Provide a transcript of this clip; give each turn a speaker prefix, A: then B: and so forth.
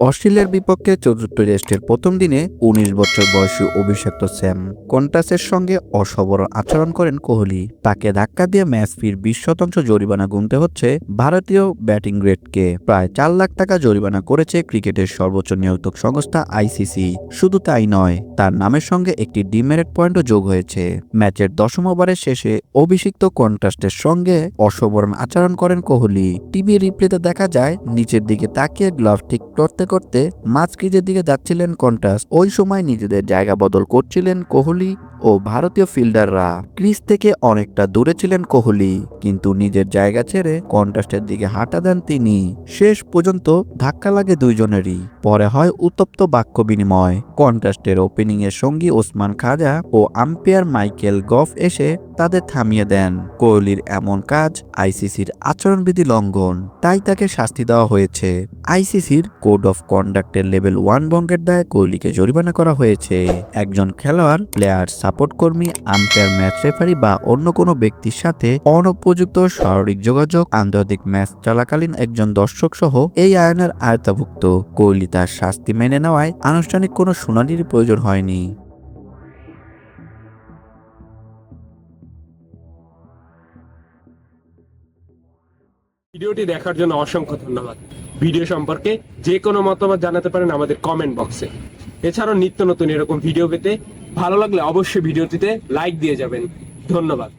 A: অস্ট্রেলিয়ার বিপক্ষে চতুর্থ টেস্টের প্রথম দিনে উনিশ বছর বয়সী অভিষেক্ত স্যাম কন্টাসের সঙ্গে অসবর আচরণ করেন কোহলি। তাকে ধাক্কা দিয়ে ম্যাচ ফির বিশ শতাংশ জরিমানা গুনতে হচ্ছে ভারতীয় ব্যাটিং গ্রেডকে। প্রায় চার লাখ টাকা জরিমানা করেছে ক্রিকেটের সর্বোচ্চ নিয়োগক সংস্থা আইসিসি। শুধু তাই নয়, তার নামের সঙ্গে একটি ডিমেরিট পয়েন্টও যোগ হয়েছে। ম্যাচের দশম ওভারের শেষে অভিষিক্ত কন্টাস্টের সঙ্গে অসবরণ আচরণ করেন কোহলি। টিভি রিপ্লেতে দেখা যায়, নিচের দিকে তাকিয়ে গ্লাভ ঠিক করতে করতে মাঝ ক্রিজের দিকে যাচ্ছিলেন কন্টাস ওই সময় নিজেদের জায়গা বদল করছিলেন কোহলি ও ভারতীয় ফিল্ডাররা ক্রিজ থেকে অনেকটা দূরে ছিলেন কোহলি, কিন্তু নিজের জায়গা ছেড়ে কন্টাস্টের দিকে হাঁটা দেন তিনি। শেষ পর্যন্ত ধাক্কা লাগে দুইজনেরই। পরে হয় উত্তপ্ত বাক্য বিনিময়। কন্টাস্টের ওপেনিং এর সঙ্গী ওসমান খাজা ও আম্পায়ার মাইকেল গফ এসে তাদের থামিয়ে দেন। কোহলির এমন কাজ আইসিসির আচরণবিধি লঙ্ঘন, তাই তাকে শাস্তি দেওয়া হয়েছে। আইসিসির কোড অফ কন্ডাক্টের লেভেল ওয়ান বঙ্গের দায়ে কোহলিকে জরিমানা করা হয়েছে। একজন খেলোয়াড়, প্লেয়ার সাপোর্ট কর্মী আম্পায়ার ম্যাচ রেফারি বা অন্য কোনো ব্যক্তির সাথে অনুপযুক্ত শারীরিক যোগাযোগ, আন্তর্জাতিক ম্যাচ চলাকালীন একজন দর্শক সহ এই আইনের আয়তাভুক্ত কোহলি তার শাস্তি মেনে নেওয়ায় আনুষ্ঠানিক কোনো শুনানির প্রয়োজন হয়নি।
B: ভিডিওটি দেখার জন্য অসংখ্য ধন্যবাদ। ভিডিও সম্পর্কে যে কোনো মতামত জানাতে পারেন আমাদের কমেন্ট বক্সে এছাড়াও নিত্য নতুন এরকম ভিডিও পেতে ভালো লাগলে অবশ্যই ভিডিওটিতে লাইক দিয়ে যাবেন। ধন্যবাদ।